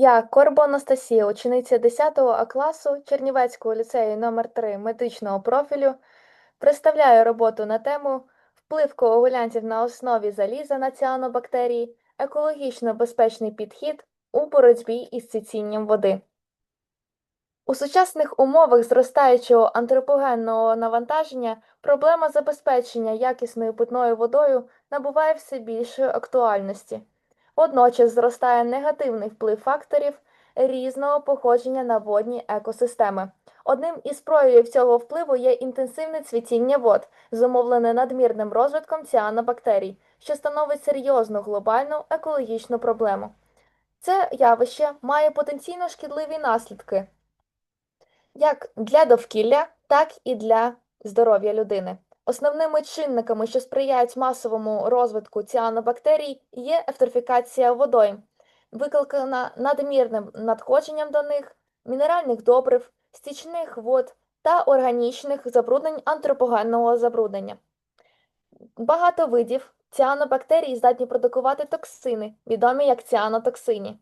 Я Корбо Анастасія, учениця 10 А класу Чернівецького ліцею номер 3 медичного профілю, представляю роботу на тему Вплив коагулянтів на основі заліза на ціанобактерії, екологічно безпечний підхід у боротьбі із цицінням води. У сучасних умовах зростаючого антропогенного навантаження проблема забезпечення якісною питною водою набуває все більшої актуальності. Водночас зростає негативний вплив факторів різного походження на водні екосистеми. Одним із проявів цього впливу є інтенсивне цвітіння вод, зумовлене надмірним розвитком ціанобактерій, що становить серйозну глобальну екологічну проблему. Це явище має потенційно шкідливі наслідки як для довкілля, так і для здоров'я людини. Основними чинниками, що сприяють масовому розвитку ціанобактерій, є евтрофікація водойм, викликана надмірним надходженням до них мінеральних добрив, стічних вод та органічних забруднень антропогенного забруднення. Багато видів ціанобактерій здатні продукувати токсини, відомі як ціанотоксині,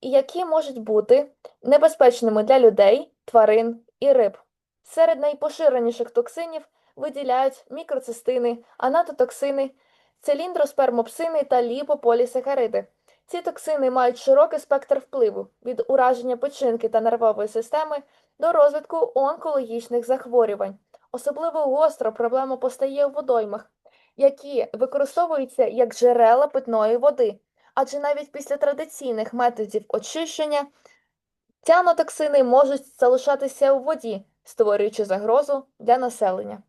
які можуть бути небезпечними для людей, тварин і риб. Серед найпоширеніших токсинів виділяють мікроцистини, анатотоксини, циліндроспермопсини та ліпополісахариди. Ці токсини мають широкий спектр впливу від ураження печінки та нервової системи до розвитку онкологічних захворювань. Особливо гостро проблема постає у водоймах, які використовуються як джерела питної води, адже навіть після традиційних методів очищення ціанотоксини можуть залишатися у воді, створюючи загрозу для населення.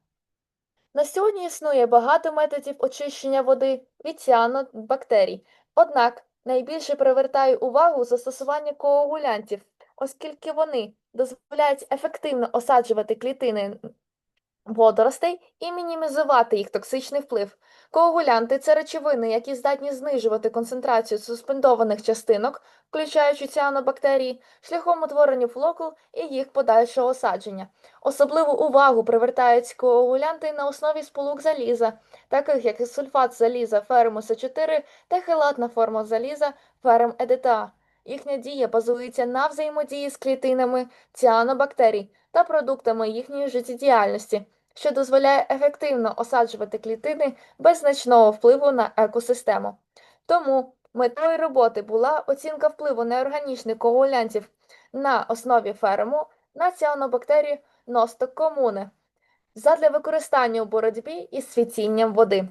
На сьогодні існує багато методів очищення води від ціанобактерій, однак найбільше привертає увагу застосування коагулянтів, оскільки вони дозволяють ефективно осаджувати клітини водоростей і мінімізувати їх токсичний вплив. Коагулянти це речовини, які здатні знижувати концентрацію суспендованих частинок, включаючи ціанобактерії, шляхом утворення флокул і їх подальшого осадження. Особливу увагу привертають коагулянти на основі сполук заліза, таких як сульфат заліза ферму С4 та хелатна форма заліза ферм ЕДТА. Їхня дія базується на взаємодії з клітинами ціанобактерій та продуктами їхньої життєдіяльності, що дозволяє ефективно осаджувати клітини без значного впливу на екосистему. Тому метою роботи була оцінка впливу неорганічних коагулянтів на основі ферму на ціанобактерію ностокомуни задля використання у боротьбі із цвітінням води.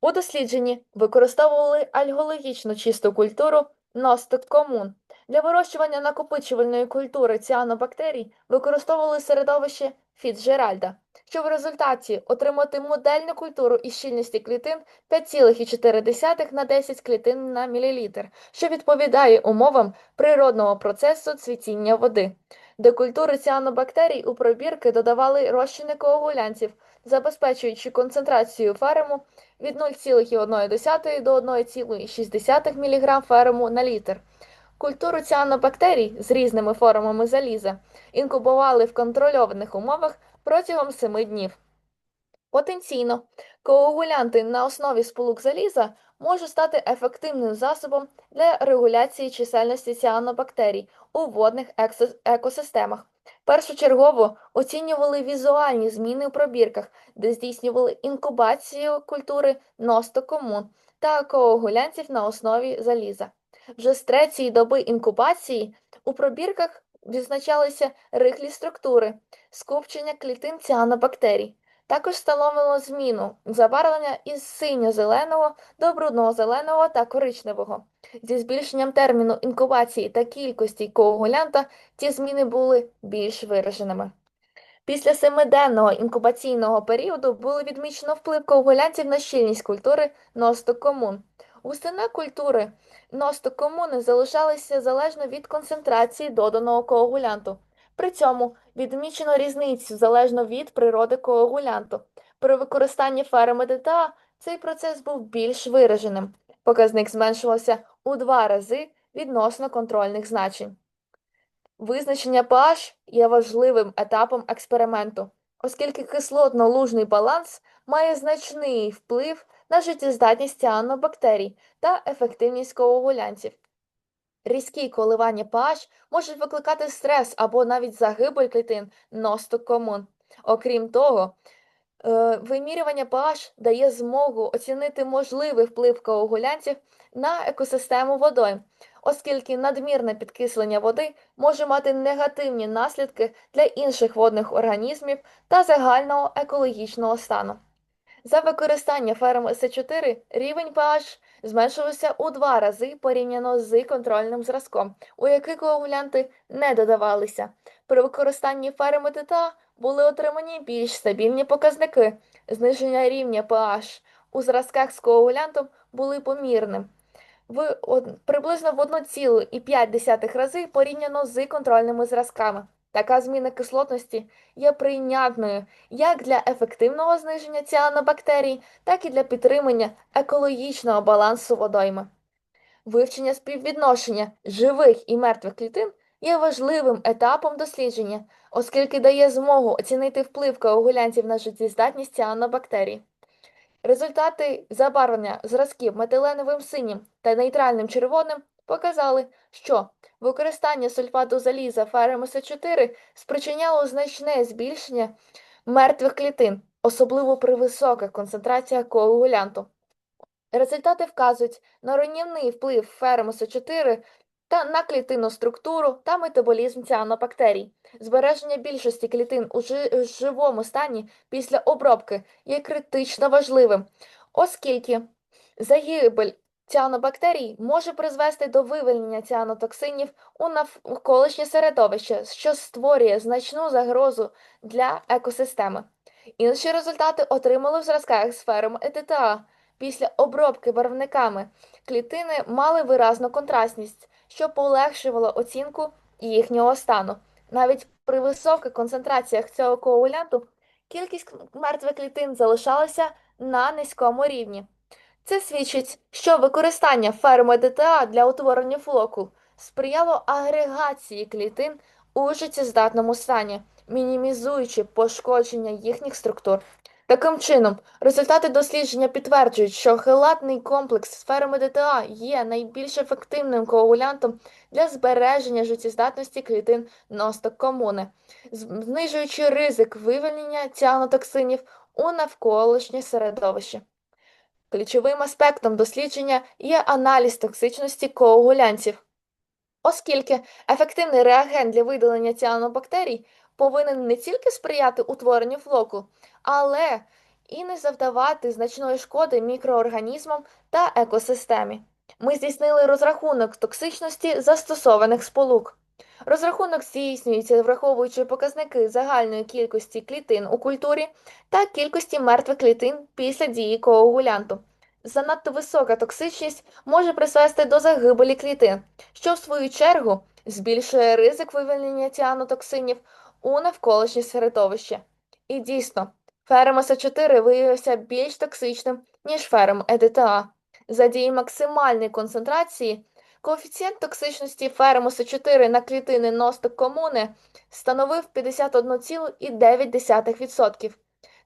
У дослідженні використовували альгологічно чисту культуру ностокомун. Для вирощування накопичувальної культури ціанобактерій використовували середовище Фіцджеральда, щоб в результаті отримати модельну культуру із щільності клітин 5,4 на 10 клітин на мілілітр, що відповідає умовам природного процесу цвітіння води. До культури ціанобактерій у пробірки додавали розчини коагулянтів, забезпечуючи концентрацію ферему від 0,1 до 1,6 мг ферему на літр. Культуру ціанобактерій з різними формами заліза інкубували в контрольованих умовах протягом 7 днів. Потенційно, коагулянти на основі сполук заліза можуть стати ефективним засобом для регуляції чисельності ціанобактерій у водних екосистемах. Першочергово оцінювали візуальні зміни у пробірках, де здійснювали інкубацію культури ностокомун та коагулянтів на основі заліза. Вже з третьої доби інкубації у пробірках відзначалися рихлі структури, скупчення клітин ціанобактерій. Також встановлено зміну забарвлення із синьо-зеленого до брудно-зеленого та коричневого. Зі збільшенням терміну інкубації та кількості коагулянта ці зміни були більш вираженими. Після семиденного інкубаційного періоду було відмічено вплив коагулянтів на щільність культури ностокомун. Густина культури ностокомуни залишалася залежно від концентрації доданого коагулянту. При цьому відмічено різницю залежно від природи коагулянту. При використанні ферми ДТА цей процес був більш вираженим. Показник зменшувався у два рази відносно контрольних значень. Визначення pH є важливим етапом експерименту, оскільки кислотно-лужний баланс має значний вплив на життєздатність ціанобактерій та ефективність коагулянтів. Різкі коливання pH можуть викликати стрес або навіть загибель клітин ностокомун. Окрім того, е, вимірювання pH дає змогу оцінити можливий вплив коагулянтів на екосистему водойм, оскільки надмірне підкислення води може мати негативні наслідки для інших водних організмів та загального екологічного стану. За використання ферм С4 рівень pH зменшився у два рази порівняно з контрольним зразком, у який коагулянти не додавалися. При використанні ферми ТТА були отримані більш стабільні показники. Зниження рівня pH у зразках з коагулянтом були помірним в приблизно в 1,5 рази порівняно з контрольними зразками. Така зміна кислотності є прийнятною як для ефективного зниження ціанобактерій, так і для підтримання екологічного балансу водойми. Вивчення співвідношення живих і мертвих клітин є важливим етапом дослідження, оскільки дає змогу оцінити вплив коагулянтів на життєздатність ціанобактерій. Результати забарвлення зразків метиленовим синім та нейтральним червоним показали, що використання сульфату заліза фермоса 4 спричиняло значне збільшення мертвих клітин, особливо при високих концентраціях коагулянту. Результати вказують на руйнівний вплив фермоса 4 та на клітинну структуру та метаболізм ціанобактерій. Збереження більшості клітин у живому стані після обробки є критично важливим, оскільки загибель ціанобактерій може призвести до вивільнення ціанотоксинів у навколишнє середовище, що створює значну загрозу для екосистеми. Інші результати отримали в зразках з ферм ЕТТА. Після обробки барвниками клітини мали виразну контрастність, що полегшувало оцінку їхнього стану. Навіть при високих концентраціях цього коагулянту кількість мертвих клітин залишалася на низькому рівні. Це свідчить, що використання ферми ДТА для утворення флокул сприяло агрегації клітин у життєздатному стані, мінімізуючи пошкодження їхніх структур. Таким чином, результати дослідження підтверджують, що хелатний комплекс ферми ДТА є найбільш ефективним коагулянтом для збереження життєздатності клітин ностокомуни, знижуючи ризик вивільнення ціанотоксинів у навколишнє середовище. Ключовим аспектом дослідження є аналіз токсичності коагулянтів, оскільки ефективний реагент для видалення ціанобактерій повинен не тільки сприяти утворенню флоку, але і не завдавати значної шкоди мікроорганізмам та екосистемі. Ми здійснили розрахунок токсичності застосованих сполук. Розрахунок здійснюється, враховуючи показники загальної кількості клітин у культурі та кількості мертвих клітин після дії коагулянту. Занадто висока токсичність може призвести до загибелі клітин, що в свою чергу збільшує ризик вивільнення ціанотоксинів у навколишнє середовище. І дійсно, ферм СО4 виявився більш токсичним, ніж ферм ЕДТА. За дії максимальної концентрації коефіцієнт токсичності ферм СО4 на клітини ностокомуни становив 51,9%,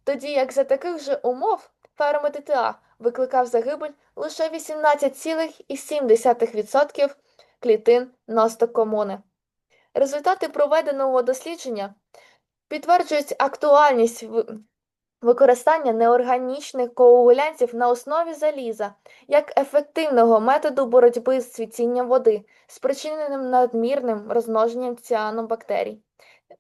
тоді як за таких же умов ферм ЕДТА викликав загибель лише 18,7% клітин ностокомуни. Результати проведеного дослідження підтверджують актуальність використання неорганічних коагулянтів на основі заліза як ефективного методу боротьби з цвітінням води, спричиненим надмірним розмноженням ціанобактерій.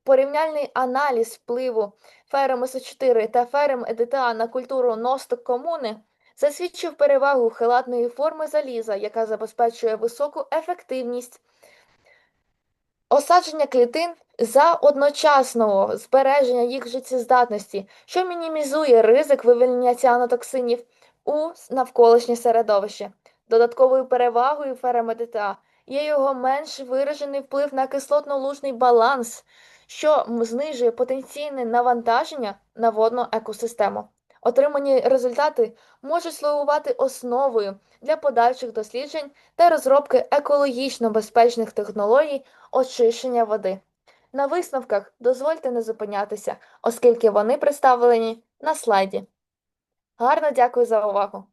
Порівняльний аналіз впливу ферм СО4 та ферм ЕДТА на культуру носток комуни засвідчив перевагу хелатної форми заліза, яка забезпечує високу ефективність осадження клітин за одночасного збереження їх життєздатності, що мінімізує ризик вивільнення ціанотоксинів у навколишнє середовище. Додатковою перевагою ферамедита є його менш виражений вплив на кислотно-лужний баланс, що знижує потенційне навантаження на водну екосистему. Отримані результати можуть слугувати основою для подальших досліджень та розробки екологічно безпечних технологій очищення води. На висновках дозвольте не зупинятися, оскільки вони представлені на слайді. Гарно дякую за увагу!